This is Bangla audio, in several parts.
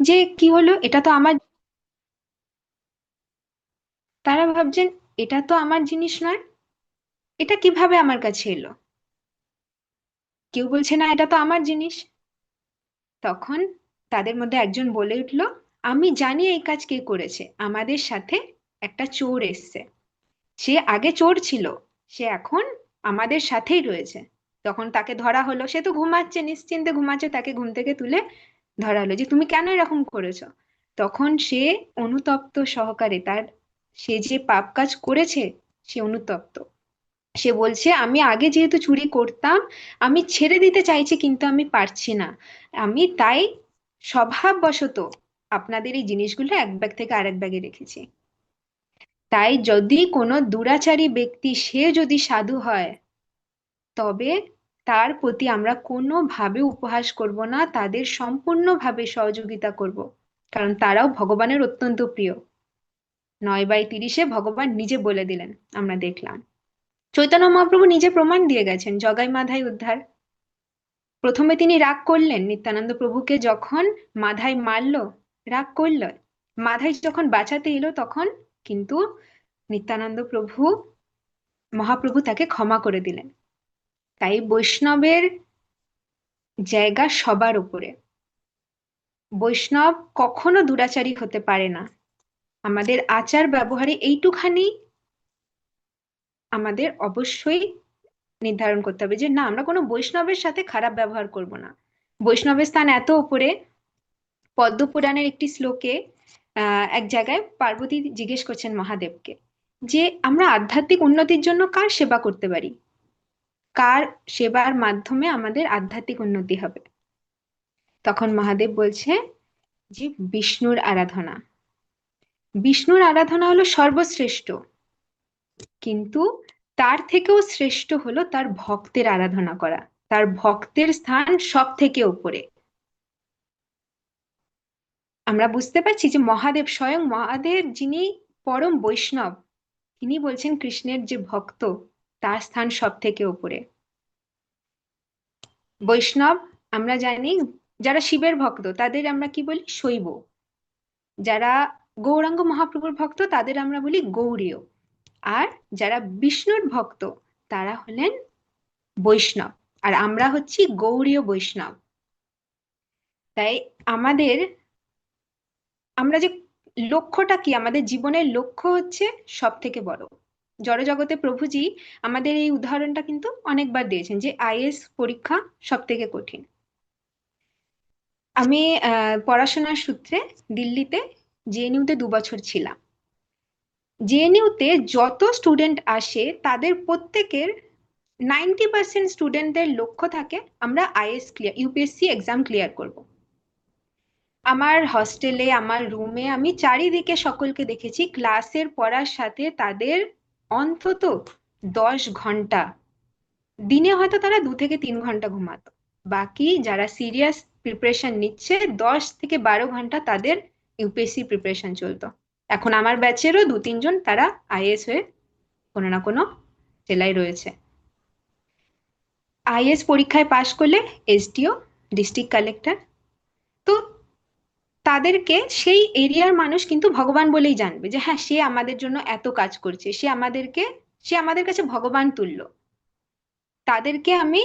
যে কি হলো? এটা তো আমার তারা ভাবছেন, এটা তো আমার জিনিস নয়। এটা কীভাবে আমার কাছে এলো? কেউ বলছে, না, এটা তো আমার জিনিস। তখন তাদের মধ্যে একজন বলে উঠল, আমি জানি এই কাজ কে করেছে। আমাদের সাথে একটা চোর এসছে। সে আগে চোর ছিল। সে এখন আমাদের সাথেই রয়েছে। তখন তাকে ধরা হলো। সে তো ঘুমাচ্ছে, নিশ্চিন্তে ঘুমাচ্ছে, তাকে ঘুম থেকে তুলে ধরা হলো যে তুমি কেন এরকম করেছ? তখন সে অনুতপ্ত সহকারে তার, সে যে পাপ কাজ করেছে, সে অনুতপ্ত। সে বলছে, আমি আগে যেহেতু চুরি করতাম, আমি ছেড়ে দিতে চাইছি, কিন্তু আমি পারছি না। আমি তাই স্বভাববশত আপনাদের এই জিনিসগুলো এক ব্যাগ থেকে আরেক ব্যাগে রেখেছি। তাই যদি কোনো দুরাচারী ব্যক্তি, সে যদি সাধু হয়, তবে তার প্রতি আমরা কোনোভাবে উপহাস করব না, তাদের সম্পূর্ণভাবে সহযোগিতা করব, কারণ তারাও ভগবানের অত্যন্ত প্রিয়। নয় বাই তিরিশে ভগবান নিজে বলে দিলেন, আমরা দেখলাম। চৈতন্য মহাপ্রভু নিজে প্রমাণ দিয়ে গেছেন, জগাই মাধাই উদ্ধার। প্রথমে তিনি রাগ করলেন নিত্যানন্দ প্রভুকে যখন মাধাই মারল, রাগ করল। মাধাই যখন বাঁচাতে এলো তখন কিন্তু নিত্যানন্দ প্রভু, মহাপ্রভু তাকে ক্ষমা করে দিলেন। তাই বৈষ্ণবের জায়গা সবার উপরে। বৈষ্ণব কখনো দুরাচারী হতে পারে না। আমাদের আচার ব্যবহারে এইটুখানি আমাদের অবশ্যই নির্ধারণ করতে হবে যে, না, আমরা কোনো বৈষ্ণবের সাথে খারাপ ব্যবহার করব না। বৈষ্ণবের স্থান এত উপরে পদ্মপুরাণের একটি শ্লোকে এক জায়গায় পার্বতী জিজ্ঞেস করছেন মহাদেবকে যে, আমরা আধ্যাত্মিক উন্নতির জন্য কার সেবা করতে পারি? কার সেবার মাধ্যমে আমাদের আধ্যাত্মিক উন্নতি হবে? তখন মহাদেব বলছে, যে বিষ্ণুর আরাধনা। বিষ্ণুর আরাধনা হলো সর্বশ্রেষ্ঠ, কিন্তু তার থেকেও শ্রেষ্ঠ হলো তার ভক্তের আরাধনা করা। তার ভক্তের স্থান সব থেকে উপরে। আমরা বুঝতে পারছি যে মহাদেব স্বয়ং মহাদেব যিনি পরম বৈষ্ণব, তিনি বলছেন কৃষ্ণের যে ভক্ত তার স্থান সব থেকে উপরে। বৈষ্ণব, আমরা জানি, যারা শিবের ভক্ত, তাদের আমরা কি বলি? শৈব। যারা গৌরাঙ্গ মহাপ্রভুর ভক্ত, তাদের আমরা বলি গৌরীয়। আর যারা বিষ্ণুর ভক্ত, তারা হলেন বৈষ্ণব। আর আমরা হচ্ছি গৌরীয় বৈষ্ণব। তাই আমাদের, আমরা যে লক্ষ্যটা কি? আমাদের জীবনের লক্ষ্য হচ্ছে সব থেকে বড়। জড়জগতে প্রভুজি আমাদের এই উদাহরণটা কিন্তু অনেকবার দিয়েছেন যে আইএস পরীক্ষা সব থেকে কঠিন। আমি পড়াশোনার সূত্রে দিল্লিতে জেএনইউতে দু বছর ছিলাম। জেএনইউতে যত স্টুডেন্ট আসে, তাদের প্রত্যেকের নাইনটি পার্সেন্ট স্টুডেন্টদের লক্ষ্য থাকে, আমরা IS clear UPSC exam clear করব। আমার হস্টেলে, আমার রুমে আমি চারিদিকে সকলকে দেখেছি, ক্লাসের পড়ার সাথে তাদের অন্তত দশ ঘণ্টা। দিনে হয়তো তারা দু থেকে তিন ঘণ্টা ঘুমাতো। বাকি যারা সিরিয়াস প্রিপারেশন নিচ্ছে, দশ থেকে বারো ঘণ্টা তাদের ইউপিএসসি প্রিপারেশন চলতো। এখন আমার ব্যাচেরও দু তিনজন তারা আইএস হয়ে কোনো না কোনো জেলায় রয়েছে। আইএস পরীক্ষায় পাশ করলে এসডিও ডিস্ট্রিক্ট কালেক্টর তো তাদেরকে সেই এরিয়ার মানুষ কিন্তু ভগবান বলেই জানবে যে হ্যাঁ সে আমাদের জন্য এত কাজ করছে, সে আমাদেরকে, সে আমাদের কাছে ভগবান তুল্য। তাদেরকে আমি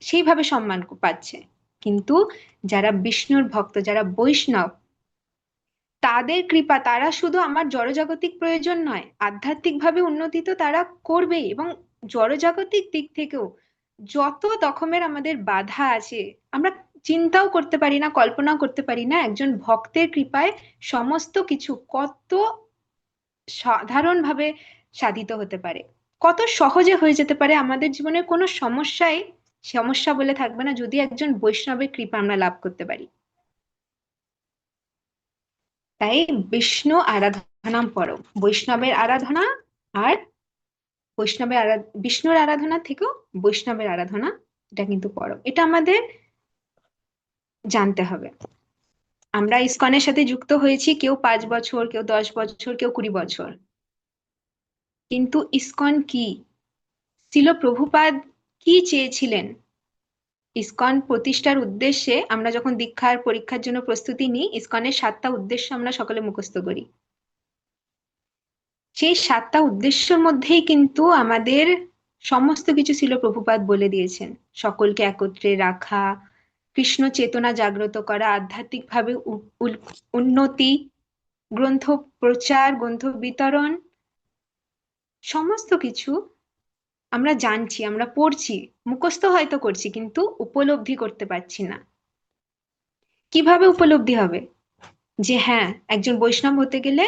সেইভাবে সম্মান পাচ্ছে। কিন্তু যারা বিষ্ণুর ভক্ত, যারা বৈষ্ণব, তাদের কৃপা, তারা শুধু আমার জড়জাগতিক প্রয়োজন নয়, আধ্যাত্মিকভাবে উন্নতি তো তারা করবেই এবং জড়জাগতিক দিক থেকেও যত রকমের আমাদের বাধা আছে, আমরা চিন্তাও করতে পারি না, কল্পনাও করতে পারি না। একজন ভক্তের কৃপায় সমস্ত কিছু কত সাধারণভাবে সাধিত হতে পারে। কত সহজে হয়ে যেতে পারে। আমাদের জীবনের কোনো সমস্যাই সমস্যা বলে থাকবে না, যদি একজন বৈষ্ণবের কৃপা আমরা লাভ করতে পারি। তাই বিষ্ণু আরাধনা পরম। বৈষ্ণবের আরাধনা আর বৈষ্ণবের আরা বিষ্ণুর আরাধনা থেকেও বৈষ্ণবের আরাধনা, এটা কিন্তু পরম। এটা আমাদের জানতে হবে। আমরা ইসকনের সাথে যুক্ত হয়েছি, কেউ পাঁচ বছর, কেউ দশ বছর, কেউ কুড়ি বছর। কিন্তু ইসকন কি? ছিল প্রভুপাদ কি চেয়েছিলেন? ইসকন প্রতিষ্ঠার উদ্দেশ্যে আমরা যখন দীক্ষার পরীক্ষার জন্য প্রস্তুতি নিই, ইসকনের সাতটা উদ্দেশ্য আমরা সকলে মুখস্থ করি। সেই সাতটা উদ্দেশ্যের মধ্যেই কিন্তু আমাদের সমস্ত কিছু ছিল প্রভুপাদ বলে দিয়েছেন। সকলকে একত্রে রাখা কৃষ্ণ চেতনা জাগ্রত করা, আধ্যাত্মিকভাবে উন্নতি, গ্রন্থ প্রচার, গ্রন্থ বিতরণ, সমস্ত কিছু আমরা জানছি, আমরা পড়ছি, মুখস্থ হয়তো করছি কিন্তু উপলব্ধি করতে পারছি না। কীভাবে উপলব্ধি হবে? যে হ্যাঁ একজন বৈষ্ণব হতে গেলে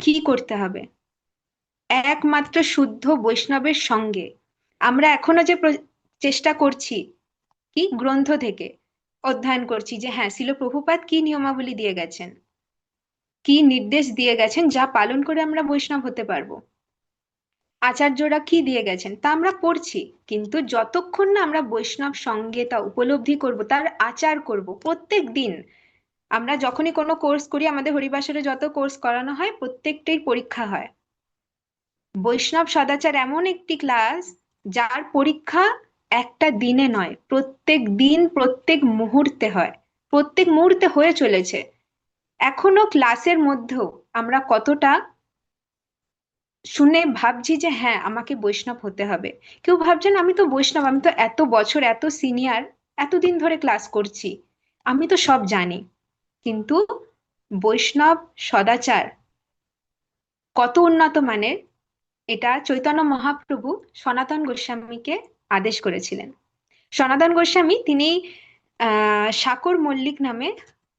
কি করতে হবে? একমাত্র শুদ্ধ বৈষ্ণবের সঙ্গে। আমরা এখনও যে চেষ্টা করছি, কি? গ্রন্থ থেকে। অধ্যয়ন করছি যে হ্যাঁ শিল প্রভুপাত কি নিয়মাবলী দিয়ে গেছেন? কি নির্দেশ দিয়ে গেছেন যা পালন করে আমরা বৈষ্ণব হতে পারব? আচার্যরা কি দিয়ে গেছেন? তা আমরা পড়ছি, কিন্তু যতক্ষণ না আমরা বৈষ্ণব সঙ্গে তা উপলব্ধি করব, তার আচার করব, প্রত্যেক দিন আমরা যখনই কোনো কোর্স করি, আমাদের হরিবাসরে যত কোর্স করানো হয় প্রত্যেকটাই পরীক্ষা হয়। বৈষ্ণব সদাচার এমন একটি ক্লাস যার পরীক্ষা একটা দিনে নয়, প্রত্যেক দিন, প্রত্যেক মুহূর্তে হয়। প্রত্যেক মুহূর্তে হয়ে চলেছে। এখনও ক্লাসের মধ্যেও আমরা কতটা শুনে ভাবছি যে হ্যাঁ আমাকে বৈষ্ণব হতে হবে। কেউ ভাবছেন আমি তো বৈষ্ণব, আমি তো এত বছর, এত সিনিয়র, এতদিন ধরে ক্লাস করছি। আমি তো সব জানি। কিন্তু বৈষ্ণব সদাচার কত উন্নত মানের, এটা চৈতন্য মহাপ্রভু সনাতন গোস্বামীকে আদেশ করেছিলেন। সনাতন গোস্বামী তিনি সাকর মল্লিক নামে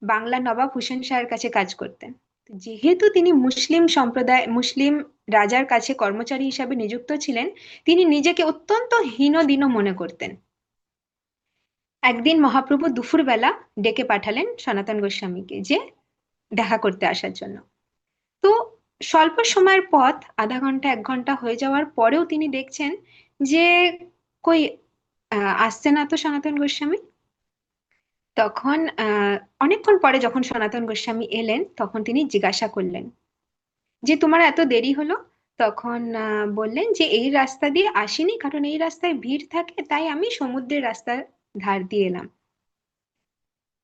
বাংলা নবাব হুসেন শাহের কাছে কাজ করতেন। যেহেতু তিনি মুসলিম সম্প্রদায়, মুসলিম রাজার কাছে কর্মচারী হিসাবে নিযুক্ত ছিলেন, তিনি নিজেকে অত্যন্ত হীনদীন মনে করতেন। একদিন মহাপ্রভু দুপুরবেলা ডেকে পাঠালেন সনাতন গোস্বামীকে যে দেখা করতে আসার জন্য। তো স্বল্প সময়ের পথ, আধা ঘণ্টা, এক ঘণ্টা হয়ে যাওয়ার পরেও তিনি দেখছেন যে কই আসছে না তো সনাতন গোস্বামী? তখন অনেকক্ষণ পরে যখন সনাতন গোস্বামী এলেন, তখন তিনি জিজ্ঞাসা করলেন যে, তোমার এত দেরি হলো? তখন বললেন যে, এই রাস্তা দিয়ে আসিনি, কারণ এই রাস্তায় ভিড় থাকে, তাই আমি সমুদ্রের রাস্তার ধার দিয়ে এলাম।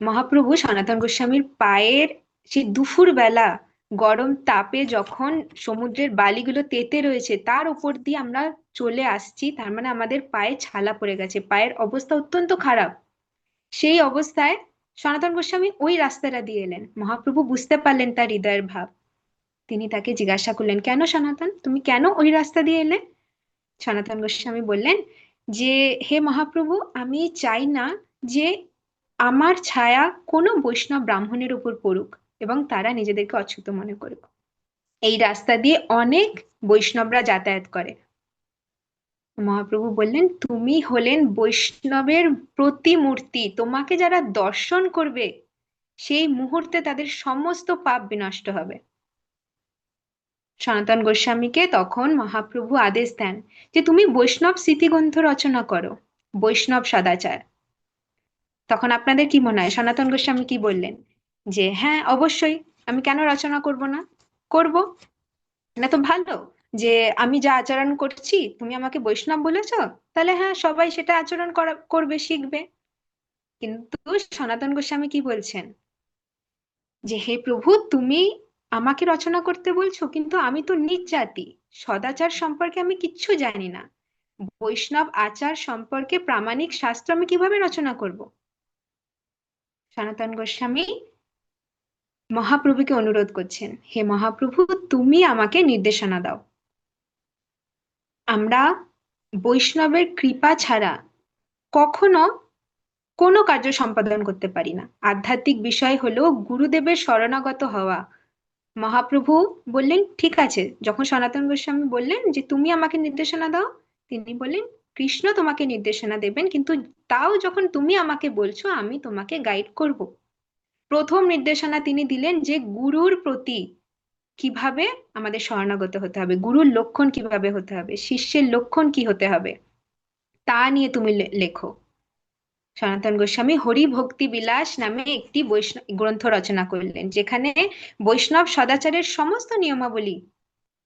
মহাপ্রভু সনাতন গোস্বামীর পায়ের সেই দুপুর বেলা গরম তাপে যখন সমুদ্রের বালিগুলো তেতে রয়েছে, তার উপর দিয়ে আমরা চলে আসছি। তার মানে আমাদের পায়ে ছালা পড়ে গেছে। পায়ের অবস্থা অত্যন্ত খারাপ। সেই অবস্থায় সনাতন গোস্বামী ওই রাস্তাটা দিয়ে এলেন। মহাপ্রভু বুঝতে পারলেন তার হৃদয়ের ভাব। তিনি তাকে জিজ্ঞাসা করলেন, কেন সনাতন? তুমি কেন ওই রাস্তা দিয়ে এলে? সনাতন গোস্বামী বললেন, যে হে মহাপ্রভু, আমি চাই না যে আমার ছায়া কোনো বৈষ্ণব ব্রাহ্মণের উপর পড়ুক। এবং তারা নিজেদেরকে অচ্যুত মনে করুক। এই রাস্তা দিয়ে অনেক বৈষ্ণবরা যাতায়াত করে। মহাপ্রভু বললেন, তুমি হলেন বৈষ্ণবের প্রতিমূর্তি। তোমাকে যারা দর্শন করবে, সেই মুহূর্তে তাদের সমস্ত পাপ বিনষ্ট হবে। সনাতন গোস্বামীকে তখন মহাপ্রভু আদেশ দেন যে, তুমি বৈষ্ণব স্মৃতিগ্রন্থ রচনা করো, বৈষ্ণব সদাচার। তখন আপনাদের কি মনে হয়? সনাতন গোস্বামী কি বললেন? যে হ্যাঁ অবশ্যই। আমি কেন রচনা করব না? করব। না তো ভালো যে, আমি যা আচরণ করছি, তুমি আমাকে বৈষ্ণব বলেছ, তাহলে হ্যাঁ সবাই সেটা আচরণ করা, করবে, শিখবে। কিন্তু সনাতন গোস্বামী কি বলছেন? যে, হে প্রভু, তুমি আমাকে রচনা করতে বলছো, কিন্তু আমি তো নিজ জাতি। সদাচার সম্পর্কে আমি কিচ্ছু জানি না। বৈষ্ণব আচার সম্পর্কে প্রামাণিক শাস্ত্র আমি কীভাবে রচনা করব? সনাতন গোস্বামী মহাপ্রভুকে অনুরোধ করছেন, হে মহাপ্রভু, তুমি আমাকে নির্দেশনা দাও। আমরা বৈষ্ণবের কৃপা ছাড়া কখনো কোনো কার্য সম্পাদন করতে পারি না। আধ্যাত্মিক বিষয় হলো গুরুদেবের শরণাগত হওয়া। মহাপ্রভু বললেন, ঠিক আছে। যখন সনাতন গোস্বামী বললেন যে, তুমি আমাকে নির্দেশনা দাও, তিনি বললেন, কৃষ্ণ তোমাকে নির্দেশনা দেবেন, কিন্তু তাও যখন তুমি আমাকে বলছো, আমি তোমাকে গাইড করব। প্রথম নির্দেশনা তিনি দিলেন যে গুরুর প্রতি কীভাবে আমাদের শরণাগত হতে হবে, গুরুর লক্ষণ কীভাবে হতে হবে, শিষ্যের লক্ষণ কি হতে হবে, তা নিয়ে তুমি লেখো। সনাতন গোস্বামী হরি ভক্তি বিলাস নামে একটি বৈষ্ণব গ্রন্থ রচনা করলেন, যেখানে বৈষ্ণব সদাচারের সমস্ত নিয়মাবলী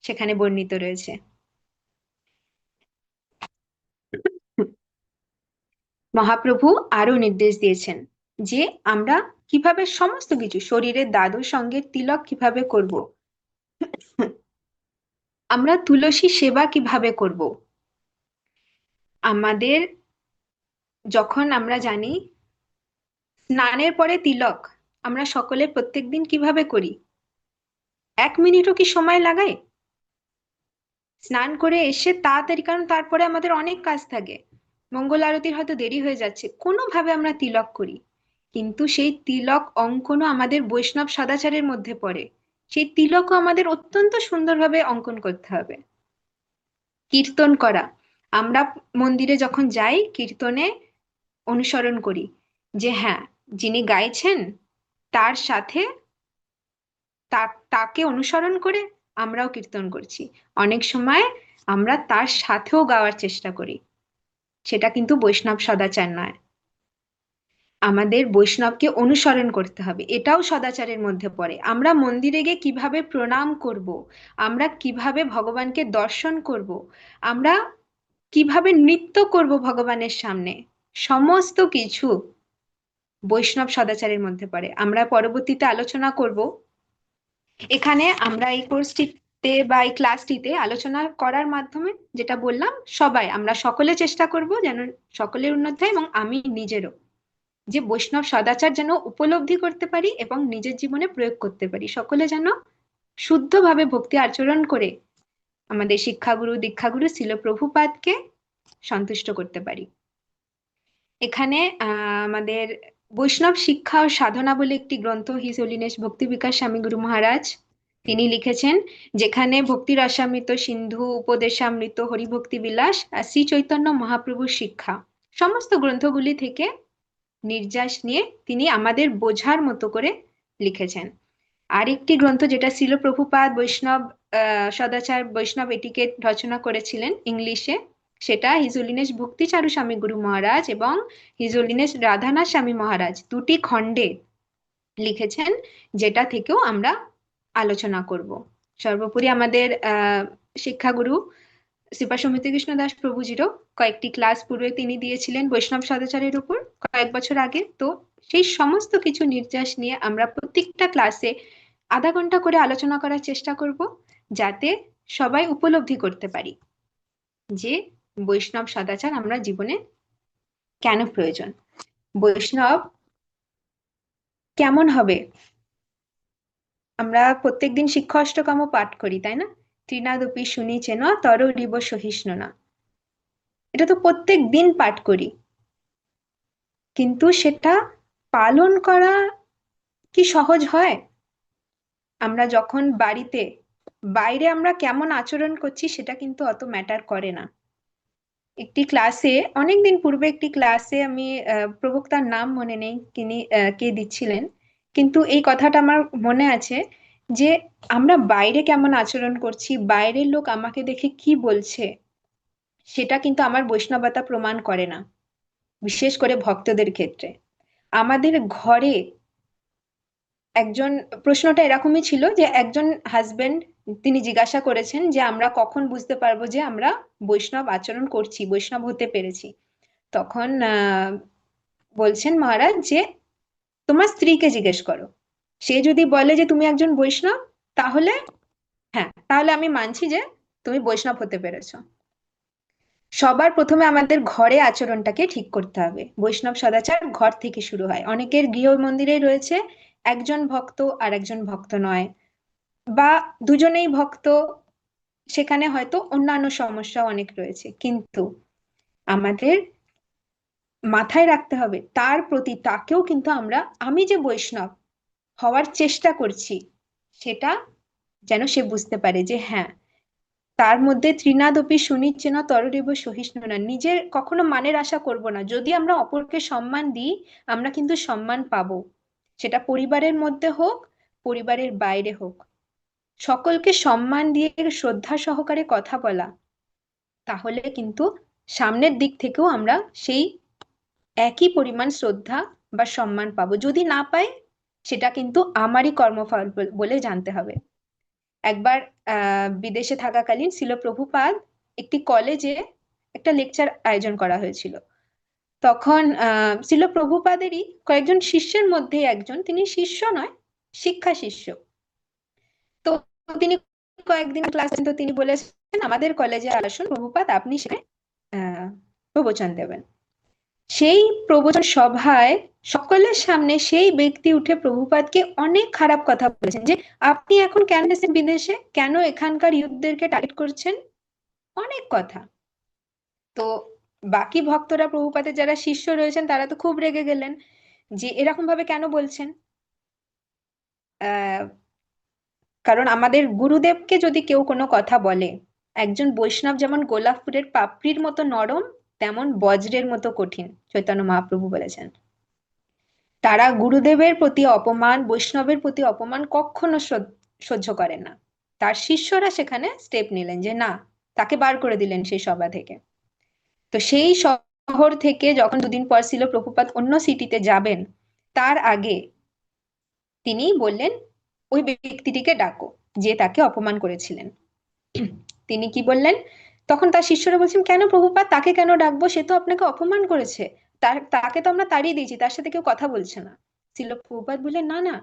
সেখানে বর্ণিত রয়েছে। মহাপ্রভু আরও নির্দেশ দিয়েছেন যে আমরা কীভাবে সমস্ত কিছু শরীরের দ্বাদশ সঙ্গে তিলক কীভাবে করব? আমরা তুলসী সেবা কীভাবে করব? আমাদের যখন আমরা জানি স্নানের পরে তিলক, আমরা সকলে প্রত্যেক দিন কীভাবে করি? এক মিনিটও কি সময় লাগায়? স্নান করে এসে তাড়াতাড়ি, কারণ তারপরে আমাদের অনেক কাজ থাকে। মঙ্গল আরতির হয়তো দেরি হয়ে যাচ্ছে। কোনোভাবে আমরা তিলক করি। কিন্তু সেই তিলক অঙ্কনও আমাদের বৈষ্ণব সদাচারের মধ্যে পড়ে। সেই তিলকও আমাদের অত্যন্ত সুন্দরভাবে অঙ্কন করতে হবে। কীর্তন করা। আমরা মন্দিরে যখন যাই, কীর্তনে অনুসরণ করি যে হ্যাঁ যিনি গাইছেন, তার সাথে তাকে অনুসরণ করে আমরাও কীর্তন করছি। অনেক সময় আমরা তার সাথেও গাওয়ার চেষ্টা করি। সেটা কিন্তু বৈষ্ণব সদাচার নয়। আমাদের বৈষ্ণবকে অনুসরণ করতে হবে। এটাও সদাচারের মধ্যে পড়ে। আমরা মন্দিরে গিয়ে কীভাবে প্রণাম করব? আমরা কীভাবে ভগবানকে দর্শন করব? আমরা কীভাবে নৃত্য করব ভগবানের সামনে? সমস্ত কিছু বৈষ্ণব সদাচারের মধ্যে পড়ে। আমরা পরবর্তীতে আলোচনা করব। এখানে আমরা এই কোর্সটিতে বা এই ক্লাসটিতে আলোচনা করার মাধ্যমে যেটা বললাম, সবাই, আমরা সকলে চেষ্টা করব যেন সকলের উন্নতি হয় এবং আমি নিজেরও। যে বৈষ্ণব সদাচার যেন উপলব্ধি করতে পারি এবং নিজের জীবনে প্রয়োগ করতে পারি। সকলে যেন শুদ্ধভাবে ভক্তি আচরণ করে আমাদের শিক্ষাগুরু, দীক্ষাগুরু ছিল প্রভুপাদকে সন্তুষ্ট করতে পারি। এখানে আমাদের বৈষ্ণব শিক্ষা ও সাধনা বলে একটি গ্রন্থ, হিজ ভক্তি বিকাশ, স্বামী গুরু মহারাজ, তিনি লিখেছেন, যেখানে ভক্তি রসামৃত সিন্ধু, উপদেশামৃত, হরিভক্তি বিলাস আর শ্রী চৈতন্য মহাপ্রভুর শিক্ষা। সমস্ত গ্রন্থগুলি থেকে নির্যাস নিয়ে তিনি আমাদের বোঝার মতো করে লিখেছেন। আরেকটি গ্রন্থ যেটা ছিল প্রভুপাদ, বৈষ্ণব সদাচার, বৈষ্ণব এটিকেট রচনা করেছিলেন ইংলিশে, সেটা হিজুলিনেশ ভক্তিচারু স্বামী গুরু মহারাজ এবং হিজুলিনেশ রাধানাথ স্বামী মহারাজ দুটি খণ্ডে লিখেছেন, যেটা থেকেও আমরা আলোচনা করব। সর্বোপরি আমাদের, আহ, শিক্ষাগুরু শ্রীপা সমিতি কৃষ্ণ দাস প্রভুজিরও কয়েকটি ক্লাস পূর্বে তিনি দিয়েছিলেন বৈষ্ণব সদাচারের উপর কয়েক বছর আগে। তো সেই সমস্ত কিছু নির্যাস নিয়ে আমরা প্রত্যেকটা ক্লাসে আধা ঘণ্টা করে আলোচনা করার চেষ্টা করব, যাতে সবাই উপলব্ধি করতে পারি যে বৈষ্ণব সদাচার আমরা জীবনে কেন প্রয়োজন? বৈষ্ণব কেমন হবে? আমরা প্রত্যেকদিন শিক্ষা অষ্টকাম পাঠ করি, তাই না? তৃণাদপি শুনিছেন তর রিব সহিষ্ণু না। এটা তো প্রত্যেক দিন পাঠ করি। কিন্তু সেটা পালন করা কি সহজ হয়? আমরা যখন বাড়িতে, বাইরে আমরা কেমন আচরণ করছি সেটা কিন্তু অত ম্যাটার করে না। একটি ক্লাসে অনেকদিন পূর্বে একটি ক্লাসে আমি প্রবক্তার নাম মনে নেই, তিনি কে দিচ্ছিলেন। কিন্তু এই কথাটা আমার মনে আছে যে আমরা বাইরে কেমন আচরণ করছি, বাইরের লোক আমাকে দেখে কি বলছে, সেটা কিন্তু আমার বৈষ্ণবতা প্রমাণ করে না, বিশেষ করে ভক্তদের ক্ষেত্রে। আমাদের ঘরে একজন, প্রশ্নটা এরকমই ছিল যে একজন হাজবেন্ড তিনি জিজ্ঞাসা করেছেন যে আমরা কখন বুঝতে পারব যে আমরা বৈষ্ণব আচরণ করছি, বৈষ্ণব হতে পেরেছি। তখন বলছেন মহারাজ যে তোমার স্ত্রীকে জিজ্ঞেস করো। সে যদি বলে যে তুমি একজন বৈষ্ণব, তাহলে হ্যাঁ তাহলে আমি মানছি যে তুমি বৈষ্ণব হতে পেরেছ। সবার প্রথমে আমাদের ঘরে আচরণটাকে ঠিক করতে হবে। বৈষ্ণব সদাচার ঘর থেকে শুরু হয়। অনেকের গৃহ মন্দিরে রয়েছে একজন ভক্ত আর একজন ভক্ত নয়। বা দুজনেই ভক্ত, সেখানে হয়তো অন্যান্য সমস্যা অনেক রয়েছে। কিন্তু আমাদের মাথায় রাখতে হবে, তার প্রতি তাকেও কিন্তু আমরা, আমি যে বৈষ্ণব হওয়ার চেষ্টা করছি, সেটা যেন সে বুঝতে পারে যে হ্যাঁ তার মধ্যে ত্রিনাদপি সুনিচ্ছে না তররিব সহিষ্ণু না নিজের কখনো মানের আশা করব না। যদি আমরা অপরকে সম্মান দিই, আমরা কিন্তু সম্মান পাবো। সেটা পরিবারের মধ্যে হোক, পরিবারের বাইরে হোক। সকলকে সম্মান দিয়ে শ্রদ্ধা সহকারে কথা বলা, তাহলে কিন্তু সামনের দিক থেকেও আমরা সেই একই পরিমাণ শ্রদ্ধা বা সম্মান পাবো। যদি না পাই সেটা কিন্তু আমারই কর্মফল বলে জানতে হবে। একবার বিদেশে থাকাকালীন ছিল প্রভুপাদ একটি কলেজে একটা লেকচার আয়োজন করা হয়েছিল। তখন ছিল প্রভুপাদেরই কয়েকজন শিষ্যের মধ্যে একজন, তিনি শিষ্য নয়, শিক্ষা শিষ্য। তো তিনি কয়েকদিন ক্লাস তো তিনি বলেছেন, আমাদের কলেজে আসুন প্রভুপাদ আপনি সেখানে প্রবচন দেবেন। সেই প্রবচন সভায় সকলের সামনে সেই ব্যক্তি উঠে প্রভুপাদকে অনেক খারাপ কথা বলেছেন যে, আপনি এখন কেন এসেছেন বিদেশে? কেন এখানকার ইউথদেরকে টার্গেট করছেন? অনেক কথা। তো বাকি ভক্তরা, প্রভুপাদের যারা শিষ্য রয়েছেন, তারা তো খুব রেগে গেলেন যে, এরকম ভাবে কেন বলছেন? কারণ আমাদের গুরুদেবকে যদি কেউ কোনো কথা বলে, একজন বৈষ্ণব যেমন গোলাপ ফুলের পাপড়ির মতো নরম তেমন বজ্রের মতো কঠিন, চৈতন্য মহাপ্রভু বলেছেন। তারা গুরুদেবের প্রতি অপমান, বৈষ্ণবের প্রতি অপমান কখনো সহ্য করেন না। তার শিষ্যরা সেখানে স্টেপ নিলেন যে, না, তাকে বার করে দিলেন সেই সভা থেকে। তো সেই শহর থেকে যখন দুদিন পর ছিল প্রভুপাত অন্য সিটিতে যাবেন, তার আগে তিনি বললেন, ওই ব্যক্তিটিকে ডাকো, যে তাকে অপমান করেছিলেন। তিনি কি বললেন? তখন তার শিষ্যরা বলছেন, কেন প্রভুপাত? তাকে কেন ডাকবো? সে তো আপনাকে অপমান করেছে। তার, তাকে তো আমরা তাড়িয়ে দিয়েছি, তার সাথে কেউ কথা বলছে না। ছিল প্রভুপাত বললেন, না না,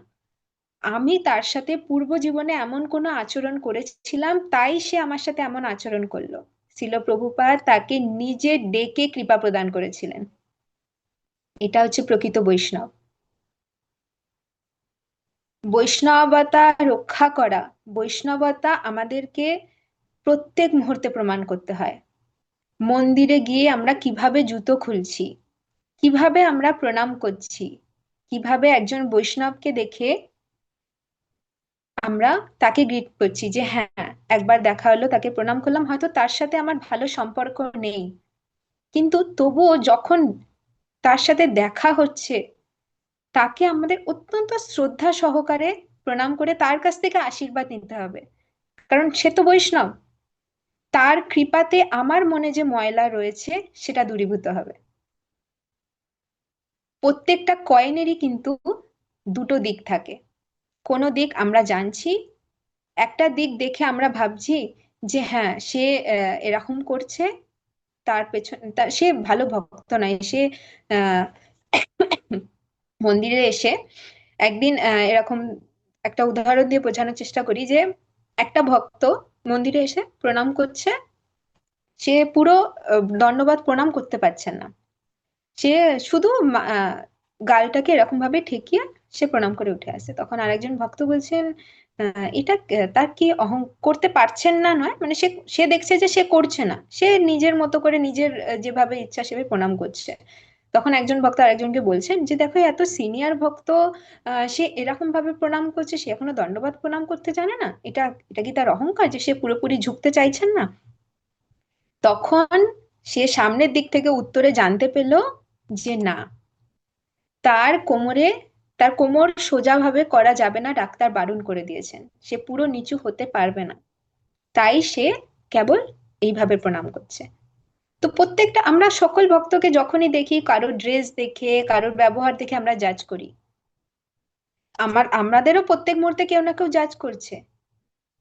আমি তার সাথে পূর্ব জীবনে এমন কোনো আচরণ করেছিলাম, তাই সে আমার সাথে এমন আচরণ করল। ছিল প্রভুপাত তাকে নিজে ডেকে কৃপা প্রদান করেছিলেন। এটা হচ্ছে প্রকৃত বৈষ্ণব। বৈষ্ণবতা রক্ষা করা, বৈষ্ণবতা আমাদেরকে প্রত্যেক মুহূর্তে প্রমাণ করতে হয়। মন্দিরে গিয়ে আমরা কীভাবে জুতো খুলছি, কীভাবে আমরা প্রণাম করছি, কীভাবে একজন বৈষ্ণবকে দেখে আমরা তাকে গ্রিট করছি যে হ্যাঁ একবার দেখা হলো, তাকে প্রণাম করলাম। হয়তো তার সাথে আমার ভালো সম্পর্ক নেই। কিন্তু তবুও যখন তার সাথে দেখা হচ্ছে, তাকে আমাদের অত্যন্ত শ্রদ্ধা সহকারে প্রণাম করে তার কাছ থেকে আশীর্বাদ নিতে হবে। কারণ সে তো বৈষ্ণব। তার কৃপাতে আমার মনে যে ময়লা রয়েছে, সেটা দূরীভূত হবে। প্রত্যেকটা কয়েনেরই কিন্তু দুটো দিক থাকে। কোনো দিক আমরা জানছি, একটা দিক দেখে আমরা ভাবছি যে হ্যাঁ সে এরকম করছে, তার পেছনে সে ভালো ভক্ত নয়, সে মন্দিরে এসে একদিন এরকম একটা উদাহরণ দিয়ে বোঝানোর চেষ্টা করি যে একটা ভক্ত মন্দিরে এসে প্রণাম করছে। সে পুরো দণ্ডবাদ প্রণাম করতে পারছেন না। সে শুধু গালটাকে এরকম ভাবে ঠেকিয়ে সে প্রণাম করে উঠে আসে। তখন আরেকজন ভক্ত বলছেন এটা তার কি অহং, করতে পারছেন না নয়? মানে সে সে দেখছে যে সে করছে না। সে নিজের মতো করে নিজের যেভাবে ইচ্ছা সেভাবে প্রণাম করছে। তখন একজন ভক্ত আরেকজনকে বলছেন যে, দেখো, এত সিনিয়র ভক্ত সে এরকম ভাবে প্রণাম করছে, সে এখনও দণ্ডবাদ প্রণাম করতে জানে না? এটা এটা কি তার অহংকার যে সে পুরোপুরি ঝুঁকতে চাইছেন না? তখন সে সামনের দিক থেকে উত্তরে জানতে পেল যে, না, তার কোমরে, তার কোমর সোজাভাবে করা যাবে না, ডাক্তার বারণ করে দিয়েছেন। সে পুরো নিচু হতে পারবে না। তাই সে কেবল এইভাবে প্রণাম করছে। তো প্রত্যেকটা, আমরা সকল ভক্তকে যখনই দেখি, কারোর ড্রেস দেখে, কারোর ব্যবহার দেখে আমরা জাজ করি। আমার, আমাদেরও প্রত্যেক মুহূর্তে কেউ না কেউ জাজ করছে।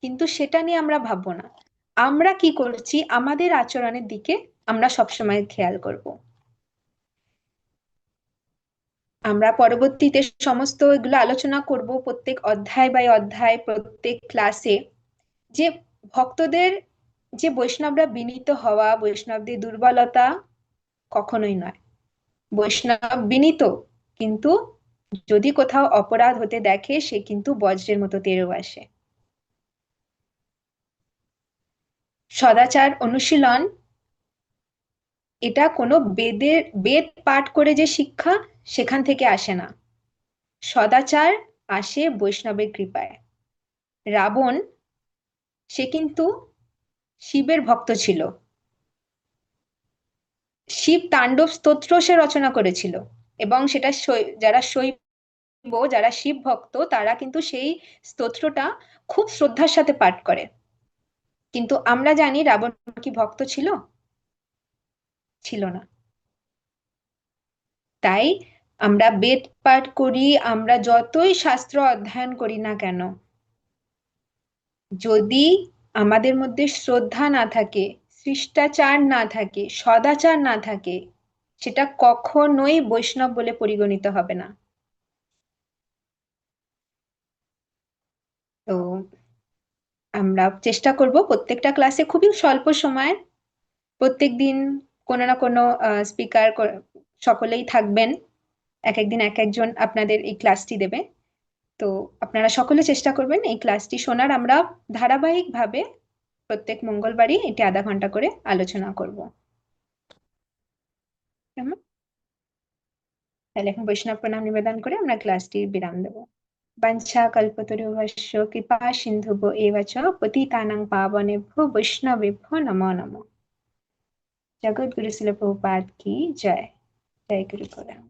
কিন্তু সেটা নিয়ে আমরা ভাববো না। আমরা কি করছি? আমাদের আচরণের দিকে আমরা সবসময় খেয়াল করব। আমরা পরবর্তীতে সমস্ত এগুলো আলোচনা করব প্রত্যেক অধ্যায় বাই অধ্যায়, প্রত্যেক ক্লাসে যে ভক্তদের যে বৈষ্ণবরা বিনীত হওয়া, বৈষ্ণবদের দুর্বলতা কখনোই নয়। বৈষ্ণব বিনীত, কিন্তু যদি কোথাও অপরাধ হতে দেখে, সে কিন্তু বজ্রের মতো তেরেও আসে। সদাচার অনুশীলন, এটা কোনো বেদের বেদ পাঠ করে যে শিক্ষা, সেখান থেকে আসে না। সদাচার আসে বৈষ্ণবের কৃপায়। রাবণ, সে কিন্তু শিবের ভক্ত ছিল। শিব তাণ্ডব স্তোত্র সে রচনা করেছিল এবং সেটা যারা শৈব, যারা শিব ভক্ত, তারা কিন্তু সেই স্তোত্রটা খুব শ্রদ্ধার সাথে পাঠ করে। কিন্তু আমরা জানি রাবণ কি ভক্ত ছিল? ছিল না। তাই আমরা বেদ পাঠ করি, আমরা যতই শাস্ত্র অধ্যয়ন করি না কেন, যদি আমাদের মধ্যে শ্রদ্ধা না থাকে, শিষ্টাচার না থাকে, সদাচার না থাকে, সেটা কখনোই বৈষ্ণব বলে পরিগণিত হবে না। তো আমরা চেষ্টা করব প্রত্যেকটা ক্লাসে খুবই স্বল্প সময়, প্রত্যেক দিন কোনো না কোনো স্পিকার সকলেই থাকবেন, এক একদিন এক একজন আপনাদের এই ক্লাসটি দেবে। তো আপনারা সকলে চেষ্টা করবেন এই ক্লাসটি শোনার। আমরা ধারাবাহিকভাবে প্রত্যেক মঙ্গলবারই এটি আধা ঘণ্টা করে আলোচনা করব। কেমন? তাহলে এখন বৈষ্ণব প্রণাম নিবেদন করে আমরা ক্লাসটি বিরাম দেব। বাঞ্ছা কল্পতরুভস্য কৃপা সিন্ধু এবাচ পতিতানাং ভো বৈষ্ণবেভ্য নমো নমো। জগৎগুরু শিল প্রভুপাদ কি জয়। জয় গুরু গৌরাঙ্গ